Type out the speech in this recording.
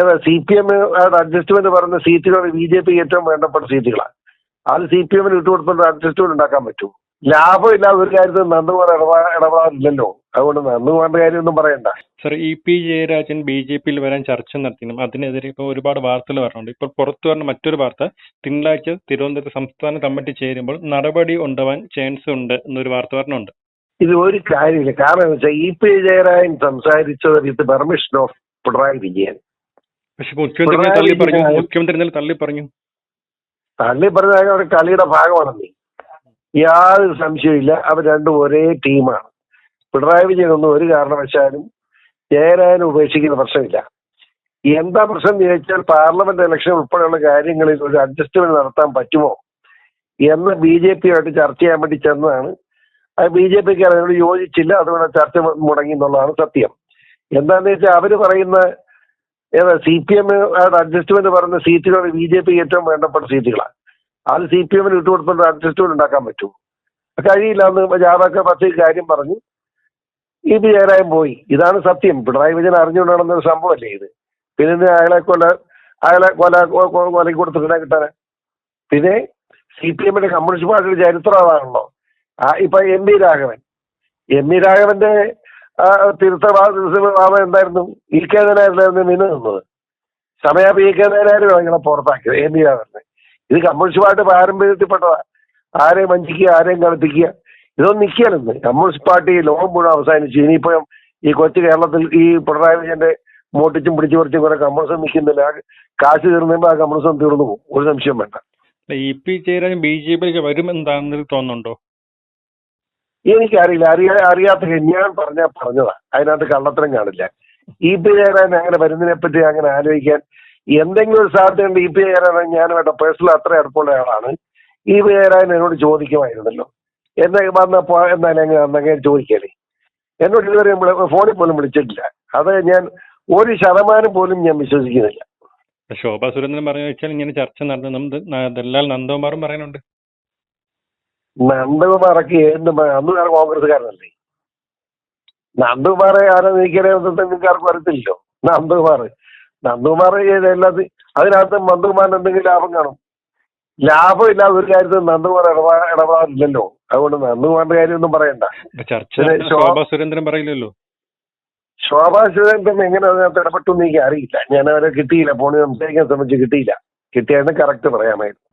ഏതാ C P M adjustment പറയുന്ന സീറ്റുകൾ ബി ജെ പി ഏറ്റവും വേണ്ടപ്പെട്ട സീറ്റുകളാണ് അത് സി പി എമ്മിന് വിട്ടുകൊടുത്തിട്ട് അഡ്ജസ്റ്റ്മെന്റ് ഉണ്ടാക്കാൻ പറ്റും. ലാഭമില്ലാതെ ഒരു കാര്യത്തിൽ നന്ദകുമാർ ഇടപാ ഇടപാടില്ലല്ലോ. അതുകൊണ്ട് നന്ദകുമാറിന്റെ കാര്യമൊന്നും പറയണ്ട. Sir E P Jayarajan B J പിയിൽ വരാൻ ചർച്ച നടത്തിയും അതിനെതിരെ ഇപ്പോൾ ഒരുപാട് വാർത്തകൾ പറഞ്ഞുണ്ട് ഇപ്പോൾ പുറത്തു വരുന്ന മറ്റൊരു വാർത്ത തിങ്കളാഴ്ച തിരുവനന്തപുരത്ത് സംസ്ഥാന കമ്മിറ്റി ചേരുമ്പോൾ നടപടി ഉണ്ടാവാൻ ചാൻസ് ഉണ്ട് എന്നൊരു വാർത്ത പറഞ്ഞുണ്ട് ഇത് ഒരു കാര്യമില്ല. കാരണം വെച്ചാൽ ഇ പി ജയരാജൻ സംസാരിച്ചത് with permission of Pinarayi Vijayan. പക്ഷെ മുഖ്യമന്ത്രി തള്ളി പറഞ്ഞു മുഖ്യമന്ത്രി ഇന്നലെ തള്ളി പറഞ്ഞു. തള്ളി പറഞ്ഞ അവരുടെ കളിയുടെ ഭാഗമാണെന്നേ. യാതൊരു സംശയമില്ല അവർ രണ്ടും ഒരേ ടീമാണ്. പിണറായി വിജയൻ ഒന്നും ഒരു കാരണവശാലും ജയരാജനെ ഉപേക്ഷിക്കുന്ന പ്രശ്നമില്ല. എന്താ പ്രശ്നം ചോദിച്ചാൽ പാർലമെന്റ് ഇലക്ഷൻ ഉൾപ്പെടെയുള്ള കാര്യങ്ങളിൽ ഒരു അഡ്ജസ്റ്റ്മെന്റ് നടത്താൻ പറ്റുമോ എന്ന് ബി ജെ പിയുമായിട്ട് ചർച്ച ചെയ്യാൻ വേണ്ടി ചെന്നതാണ്. അത് ബി ജെ പിക്ക് അതിനോട് യോജിച്ചില്ല. അതുകൊണ്ട് ചർച്ച മുടങ്ങി എന്നുള്ളതാണ് സത്യം. എന്താണെന്ന് വെച്ചാൽ അവർ പറയുന്ന ഏതാ സി പി എം അഡ്ജസ്റ്റ്മെന്റ് പറയുന്ന സീറ്റുകൾ ബി ജെ പി ഏറ്റവും വേണ്ടപ്പെട്ട സീറ്റുകളാണ് അത് സി പി എമ്മിന് വിട്ടുകൊടുത്തിട്ട് അഡ്ജസ്റ്റ്മെന്റ് ഉണ്ടാക്കാൻ പറ്റുമോ? കഴിയില്ല എന്ന് ജാഥാക്ക പത്ത് കാര്യം പറഞ്ഞു. ഇ പി ജയരാജൻ പോയി. ഇതാണ് സത്യം. പിണറായി വിജയൻ അറിഞ്ഞുകൊണ്ടാണെന്നൊരു സംഭവമല്ലേ ഇത്? പിന്നെ അയാളെ കൊല അയാളെ കൊല കൊലയ്ക്ക് കിട്ടാനെ? കിട്ടാൻ പിന്നെ സി പി എമ്മിന്റെ കമ്മ്യൂണിസ്റ്റ് പാർട്ടിയുടെ ചരിത്രം അതാണല്ലോ. ഇപ്പൊ M V Raghavan. M V രാഘവന്റെ ആ, തിരുത്ത തിരുത്തവാദം എന്തായിരുന്നു? ഇ കെ നായനായിരുന്നു നിന്ന് നിന്നത്. സമയാപ്പ് ഇ കെ നായനായിരുന്നു നിങ്ങളെ പുറത്താക്കിയത് എം വി രാഘവനെ ഇത് കമ്മ്യൂണിസ്റ്റ് പാർട്ടി പാരമ്പര്യത്തിൽപ്പെട്ടതാ. ആരെയും വഞ്ചിക്കുക ആരെയും കളിപ്പിക്കുക ഇതൊന്നും നിൽക്കലെന്ന് കമ്മ്യൂണിസ്റ്റ് പാർട്ടി ലോകം മുഴുവൻ അവസാനിച്ചു. ഇനിയിപ്പോ ഈ കൊച്ചു കേരളത്തിൽ ഈ പിണറായി വിജയന്റെ മോട്ടിച്ചും പിടിച്ചു പറിച്ചും കുറെ കമ്മ്യൂണിസം നിൽക്കുന്നില്ല. കാശ് തീർന്നുമ്പോ ആ കമ്മ്യൂണിസം തീർന്നു പോകും. ഒരു സംശയം വേണ്ട. E P Jayarajan B J പിയിലേക്ക് വരുമെന്നാണെന്ന് തോന്നുന്നുണ്ടോ? എനിക്കറിയില്ല. അറിയാ അറിയാത്ത ഞാൻ പറഞ്ഞ പറഞ്ഞതാ. അതിനകത്ത് കള്ളത്തരം കാണില്ല. ഇ പി ജയരാജൻ അങ്ങനെ വരുന്നതിനെ പറ്റി അങ്ങനെ ആലോചിക്കാൻ എന്തെങ്കിലും ഒരു സാധ്യതയുണ്ട് ഇ പി ജയരാജൻ ഞാനുമായിട്ട് പേഴ്സണൽ അത്ര അടുപ്പമുള്ള ആളാണ്. ഇ പി ജയരാജൻ എന്നോട് ചോദിക്കുമായിരുന്നല്ലോ. എന്നെ വന്നപ്പോ എന്നാലും ചോദിക്കലേ അന്നങ്ങനെ ചോദിക്കാനേ എന്നോട് ഇതുവരെ ഫോണിൽ പോലും വിളിച്ചിട്ടില്ല. അത് ഞാൻ ഒരു ശതമാനം പോലും ഞാൻ വിശ്വസിക്കുന്നില്ല. ശോഭാ സുരേന്ദ്രൻ പറഞ്ഞു വെച്ചാൽ ഇങ്ങനെ ചർച്ച നടന്നു ദല്ലാൽ നന്ദകുമാറും പറയുന്നുണ്ട്. നന്ദകുമാറൊക്കെ എന്ത് വേറെ കോൺഗ്രസ്സുകാരനല്ലേ? നന്ദകുമാറെ ആരാ നീക്കിയത് നിങ്ങൾക്ക് ആർക്കും അറിയത്തില്ലല്ലോ. നന്ദകുമാർ നന്ദകുമാർ എല്ലാത്തി അതിനകത്ത് നന്ദകുമാറിന് എന്തെങ്കിലും ലാഭം കാണും. ലാഭം ഇല്ലാത്ത ഒരു കാര്യത്തിൽ നന്ദകുമാർ ഇടപാ ഇടപാടില്ലല്ലോ. അതുകൊണ്ട് നന്ദകുമാറിന്റെ കാര്യമൊന്നും പറയണ്ട. ചർച്ച ശോഭാ സുരേന്ദ്രൻ പറയില്ലല്ലോ? ശോഭാ സുരേന്ദ്രൻ എങ്ങനെ അതിനകത്ത് ഇടപെട്ടു എന്ന് എനിക്ക് അറിയില്ല. ഞാൻ അവരെ കിട്ടിയില്ല. ഫോണിൽ സംസാരിക്കാൻ ശ്രമിച്ച് കിട്ടിയില്ല. കിട്ടിയായിരുന്നു കറക്റ്റ് പറയാമായിരുന്നു.